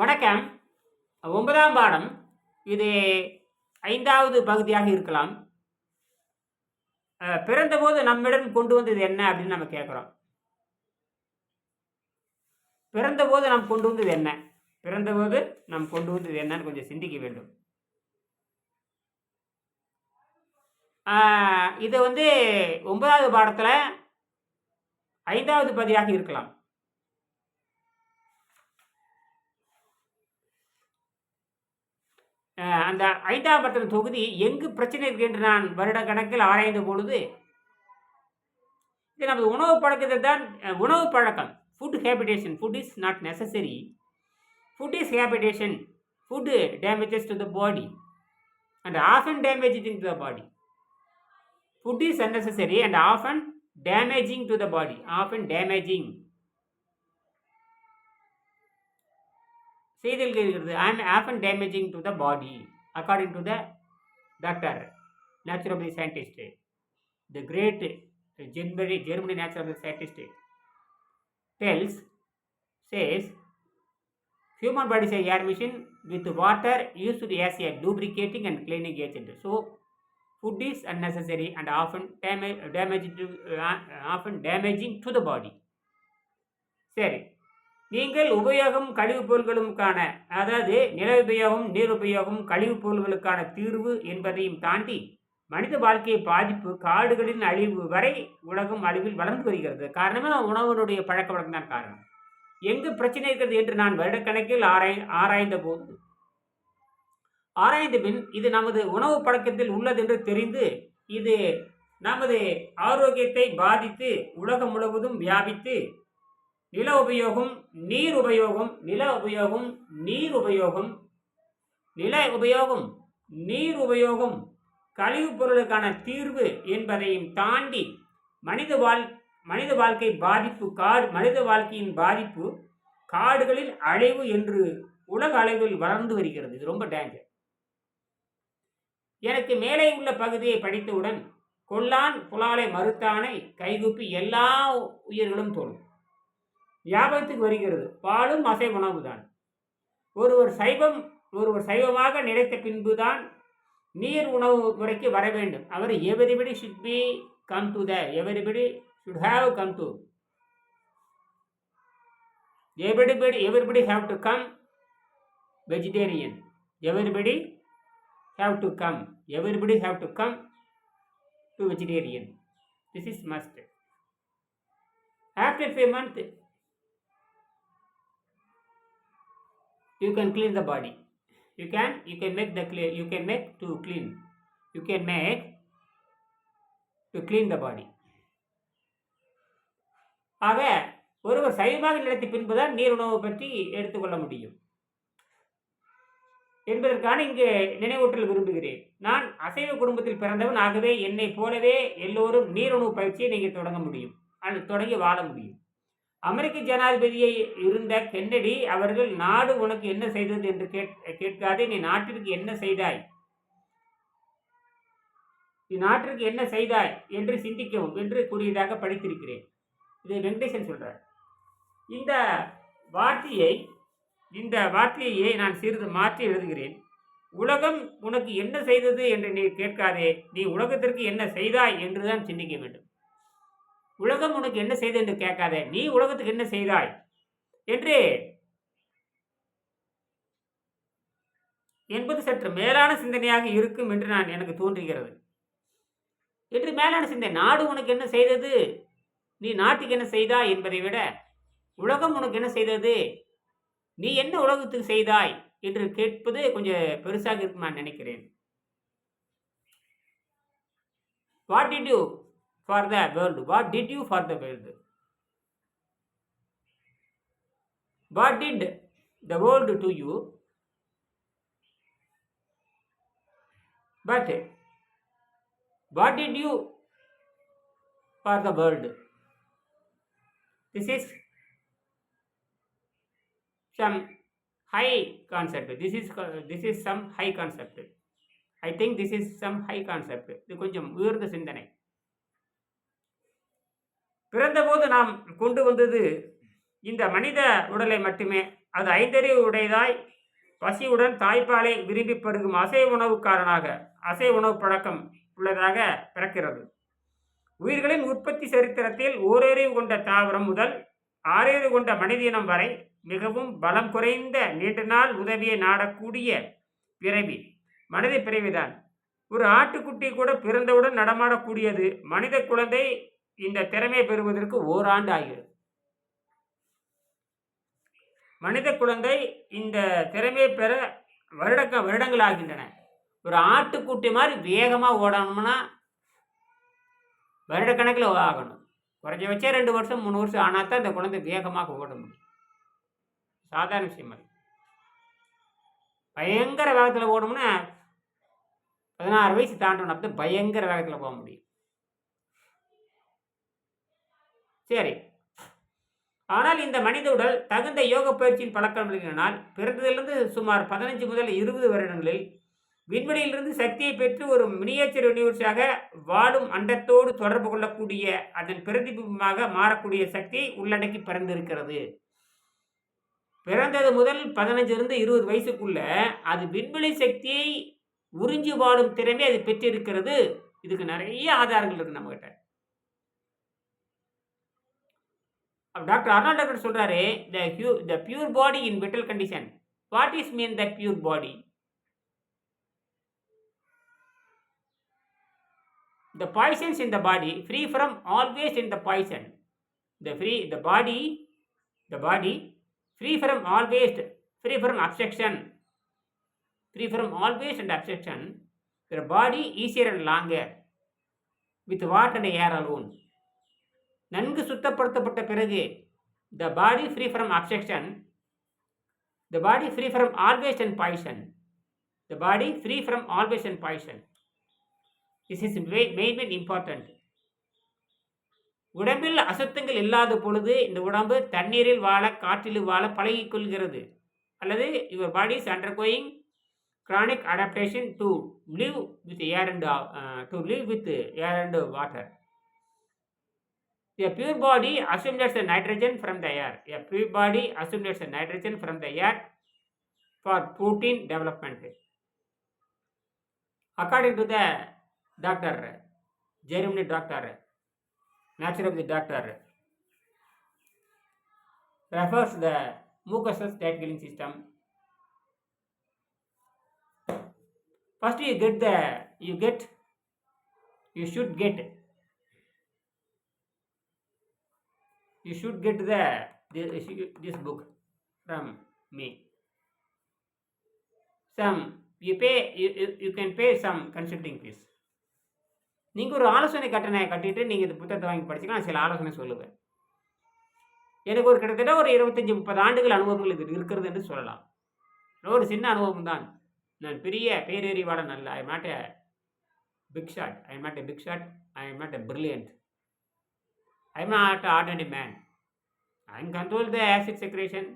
வணக்கம். ஒன்பதாம் பாடம். இது ஐந்தாவது பகுதியாக இருக்கலாம். பிறந்தபோது நம்மிடம் கொண்டு வந்தது என்ன அப்படின்னு நம்ம கேட்குறோம் பிறந்தபோது நாம் கொண்டு வந்தது என்ன? பிறந்தபோது நாம் கொண்டு வந்தது என்னன்னு கொஞ்சம் சிந்திக்க வேண்டும். இது வந்து ஒன்பதாவது பாடத்தில் ஐந்தாவது பதியாக இருக்கலாம். அந்த ஐந்தாம் தொகுதி எங்கு பிரச்சனை இருக்கு என்று நான் வருட கணக்கில் ஆராய்ந்த பொழுது இது நமது உணவு பழக்கத்தில் தான் உணவு பழக்கம் food habitation food is not necessary food is habitation food damages to the body and often damaging to the body food is unnecessary and often damaging to the body often damaging செய்தியில் இருக்கிறது I am often damaging to the body according to the doctor naturopathy scientist the great Germany Germany naturopathy scientist tells says human body is a air machine with water used as a lubricating and cleaning agent so food is unnecessary and often damage, damaging to, uh, often damaging to the body சரி நீங்கள் உபயோகம் கழிவுப் பொருட்களுக்கான அதாவது நில உபயோகம் நீர் உபயோகம் கழிவுப் பொருட்களுக்கான தீர்வு என்பதையும் தாண்டி மனித வாழ்க்கை பாதிப்பு காடுகளின் அழிவு வரை உலகம் அழிவில் வளர்ந்து வருகிறது. காரணமே உணவனுடைய பழக்க வழக்கம் தான் காரணம். எங்கு பிரச்சனை இருக்கிறது என்று நான் வருடக்கணக்கில் ஆராய் ஆராய்ந்த போது ஆராய்ந்த பின் இது நமது உணவு பழக்கத்தில் உள்ளது என்று தெரிந்து இது நமது ஆரோக்கியத்தை பாதித்து உலகம் முழுவதும் வியாபித்து நில உபயோகம் நீர் உபயோகம் நில உபயோகம் நீர் உபயோகம் நில உபயோகம் நீர் உபயோகம் கழிவுப் பொருளுக்கான தீர்வு என்பதையும் தாண்டி மனித வாழ் மனித வாழ்க்கை பாதிப்பு காடு மனித வாழ்க்கையின் பாதிப்பு காடுகளில் அழிவு என்று உலக அளவில் வளர்ந்து வருகிறது. இது ரொம்ப டேஞ்சர் எனக்கு மேலே உள்ள பகுதியை படித்தவுடன் கொல்லான் புலாலை மறுத்தானை கைகுப்பி எல்லா உயிர்களும் தோணும் ஞாபகத்துக்கு வருகிறது. பாலும் அசைவ உணவுதான் ஒருவர் சைவம் ஒருவர் சைவமாக நினைத்த பின்புதான் நீர் உணவு முறைக்கு வர வேண்டும். அவர் everybody should be come to the everybody should have come to everybody everybody have to come vegetarian everybody have to come everybody have to come to vegetarian this is must after five month you can clean the body. You can you can make the clear you can make to clean. You can make to clean the body. ஆக ஒருவர் சைவமாக நிலைத்த பின்புதான் நீர் உணவு பற்றி எடுத்துக்கொள்ள முடியும். என்பதற்கான இங்கு நினைவூட்டல் விரும்புகிறேன். நான் அசைவ குடும்பத்தில் பிறந்தவன் ஆகவே என்னை போலவே எல்லோரும் நீர் உணவு பயிற்சியை நீங்கள் தொடங்க முடியும். அல்லது தொடங்கி வாழ முடியும். அமெரிக்க ஜனாதிபதியை இருந்த கென்னடி அவர்கள் நாடு உனக்கு என்ன செய்தது? என்று கேட் கேட்காதே நீ நாட்டிற்கு என்ன செய்தாய்? நீ நாட்டிற்கு என்ன செய்தாய்? என்று சிந்திக்கவும் என்று கூறியதாக படித்திருக்கிறேன். இது வெங்கடேசன் சொல்றார். இந்த வார்த்தையை இந்த வார்த்தையை நான் சிறிது மாற்றி எழுதுகிறேன். உலகம் உனக்கு என்ன செய்தது? என்று நீ கேட்காதே நீ உலகத்திற்கு என்ன செய்தாய்? என்றுதான் சிந்திக்க வேண்டும். உலகம் உனக்கு என்ன செய்தது என்று கேட்காத. நீ உலகத்துக்கு என்ன செய்தாய்? என்று என்பது சற்று மேலான சிந்தனையாக இருக்கும் என்று நான் எனக்கு தோன்றுகிறது. என்று மேலான சிந்தனை நாடு உனக்கு என்ன செய்தது? நீ நாட்டுக்கு என்ன செய்தாய் என்பதை விட உலகம் உனக்கு என்ன செய்தது? நீ என்ன உலகத்துக்கு செய்தாய்? என்று கேட்பது கொஞ்சம் பெருசாக இருக்கும் நான் நினைக்கிறேன். What did you for the world? What did you for the world? What did the world to you? But what did you for the world? This is some high concept. This is this is some high concept. I think this is some high concept. இது கொஞ்சம் உயர்ந்த சிந்தனை பிறந்தபோது நாம் கொண்டு வந்தது இந்த மனித உடலை மட்டுமே. அது ஐந்தறிவு உடையதாய் பசியுடன் தாய்ப்பாலை விரும்பி பருகும் அசை உணவுக்காரனாக அசை உணவு பழக்கம் உள்ளதாக பிறக்கிறது. உயிர்களின் உற்பத்தி சரித்திரத்தில் ஓரறிவு கொண்ட தாவரம் முதல் ஆறறிவு கொண்ட மனிதினம் வரை மிகவும் பலம் குறைந்த நீண்ட நாள் உதவியை நாடக்கூடிய பிறவி. மனித பிறவிதான். ஒரு ஆட்டுக்குட்டி கூட பிறந்தவுடன் நடமாடக்கூடியது மனித குழந்தை இந்த திறமை பெறுவதற்கு ஓராண்டு ஆகிறது. மனித குழந்தை இந்த திறமையை பெற வருடக்க வருடங்கள் ஆகின்றன. ஒரு ஆட்டுக்குட்டி மாதிரி வேகமாக ஓடணும்னா வருடக்கணக்கில் ஆகணும். குறைஞ்சபட்சம் ரெண்டு வருஷம் மூணு வருஷம் ஆனால் தான் இந்த குழந்தை வேகமாக ஓட முடியும். சாதாரண விஷயம் அது. பயங்கர வேகத்தில் ஓடணும்னா பதினாறு வயசு தாண்டணும் அப்படி பயங்கர வேகத்தில் போக முடியும். சரி. ஆனால் இந்த மனித உடல் தகுந்த யோக பயிற்சியின் பழக்கம் விளங்கினால் பிறந்ததிலிருந்து சுமார் பதினஞ்சு முதல் இருபது வருடங்களில் விண்வெளியிலிருந்து சக்தியை பெற்று ஒரு மினியேச்சர் யூனிவர்ஸாக வாழும் அண்டத்தோடு தொடர்பு கொள்ளக்கூடிய அதன் பிரதிபிம்பமாக மாறக்கூடிய சக்தியை உள்ளடக்கி பிறந்திருக்கிறது. பிறந்தது முதல் பதினஞ்சிலிருந்து இருபது வயசுக்குள்ள அது விண்வெளி சக்தியை உறிஞ்சி வாழும் திறமை அது பெற்றிருக்கிறது. இதுக்கு நிறைய ஆதாரங்கள் இருக்கு நம்மகிட்ட. டாக்டர் அர்னால்டர் சொல்றாரு the hue the pure body in vital condition what is mean the pure body the poisons in the body free from all waste in the poison the free the body the body free from all waste free from obstruction free from all waste and obstruction the body easier and longer with water and air alone நன்கு சுத்தப்படுத்தப்பட்ட பிறகு the body free from obsession the body free from always and poison the body free from always and poison this is main main important உடம்பில் அசுத்தங்கள் இல்லாத பொழுது இந்த உடம்பு தண்ணீரில் வாழ காற்றில் வாழ பழகிக்கொள்கிறது அல்லது your body is undergoing chronic adaptation to live with air and uh, to live with air and water. A pure body assimilates the nitrogen from the air. A pure body assimilates the nitrogen from the air for protein development. According to the doctor, Germany doctor, naturopathy doctor, refers the mucosal state killing system. First you get the, you get, you should get, you should get the, this, this book from me. Some, you pay, you, you, you can pay some consulting fees. நீங்கள் ஒரு ஆலோசனை கட்டணை கட்டிட்டு நீங்கள் இந்த புத்தகத்தை வாங்கி படிச்சுக்கலாம். சில ஆலோசனை சொல்லுவேன். எனக்கு ஒரு கிட்டத்தட்ட ஒரு இருபத்தஞ்சி முப்பது ஆண்டுகள் அனுபவங்கள் இது இருக்கிறது என்று சொல்லலாம். ஒரு சின்ன அனுபவம் தான். நான் பெரிய பேரறிவாளன் அல்ல. I not a big shot I am not a big shot I am not a brilliant I am not ordinary man. I can control the acid secretion.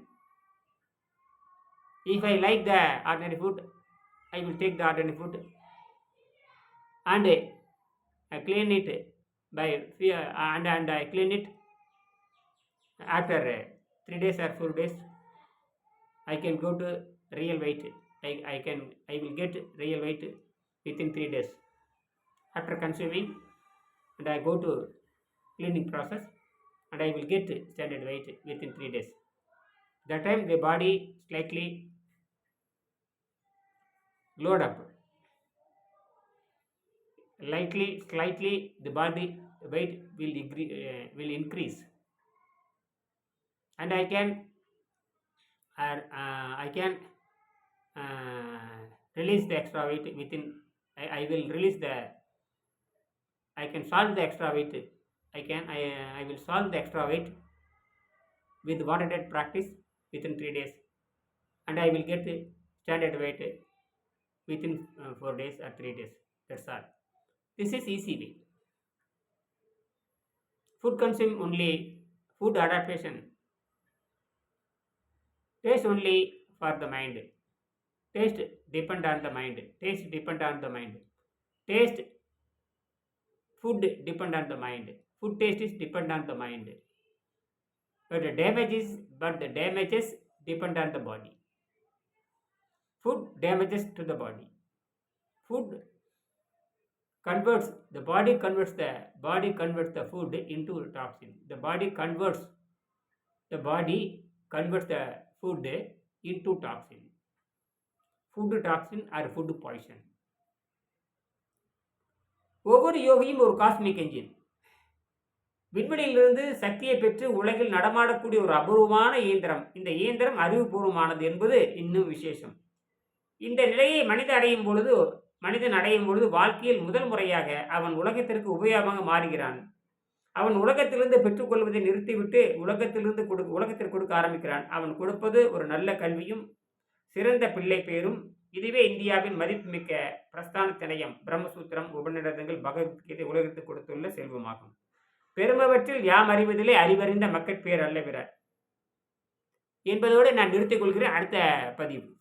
If I like the ordinary food, I will take the ordinary food and I clean it by fear and, and I clean it after three days or four days. I can go to real weight. I, I can I will get real weight within three days after consuming and I go to cleaning process, and I will get standard weight within three days. That time the body slightly load up lightly slightly the body weight will uh, will increase and i can uh, i can uh, release the extra weight within I, I will release the i can solve the extra weight i can i, uh, I will solve the extra weight with water diet practice within 3 days and i will get the standard weight within uh, 4 days or 3 days that's all this is easy way. Food consume only food adaptation. Taste only for the mind. Taste depend on the mind. Taste depend on the mind. Taste food depend on the mind. Food taste is depend on the mind. but the damages but the damages depend on the body food damages to the body food converts the body converts the body converts the food into toxin the body converts the body converts the food into toxin food toxin or food poison ஒவ்வொரு யோகியும் ஒரு cosmic engine விண்வெளியிலிருந்து சக்தியை பெற்று உலகில் நடமாடக்கூடிய ஒரு அபூர்வமான இயந்திரம். இந்த இயந்திரம் அறிவுபூர்வமானது என்பது இன்னும் விசேஷம். இந்த நிலையை மனித அடையும் பொழுது மனிதன் அடையும் பொழுது வாழ்க்கையில் முதல் முறையாக அவன் உலகத்திற்கு உபயோகமாக மாறுகிறான். அவன் உலகத்திலிருந்து பெற்றுக்கொள்வதை நிறுத்திவிட்டு உலகத்திலிருந்து கொடு உலகத்திற்கு கொடுக்க ஆரம்பிக்கிறான். அவன் கொடுப்பது ஒரு நல்ல கல்வியும் சிறந்த பிள்ளை பேரும் இதுவே இந்தியாவின் மதிப்புமிக்க பிரஸ்தான திணையம். பிரம்மசூத்திரம் உபநிடதங்கள் பகவத்கீதை உலகத்துக்கு கொடுத்துள்ள செல்வமாகும். பெருமவற்றில் யாம் அறிவதிலே அறிவறிந்த மக்கட்பேர் அல்ல பிற என்பதோடு நான் நிறுத்திக் கொள்கிறேன். அடுத்த பதிவு.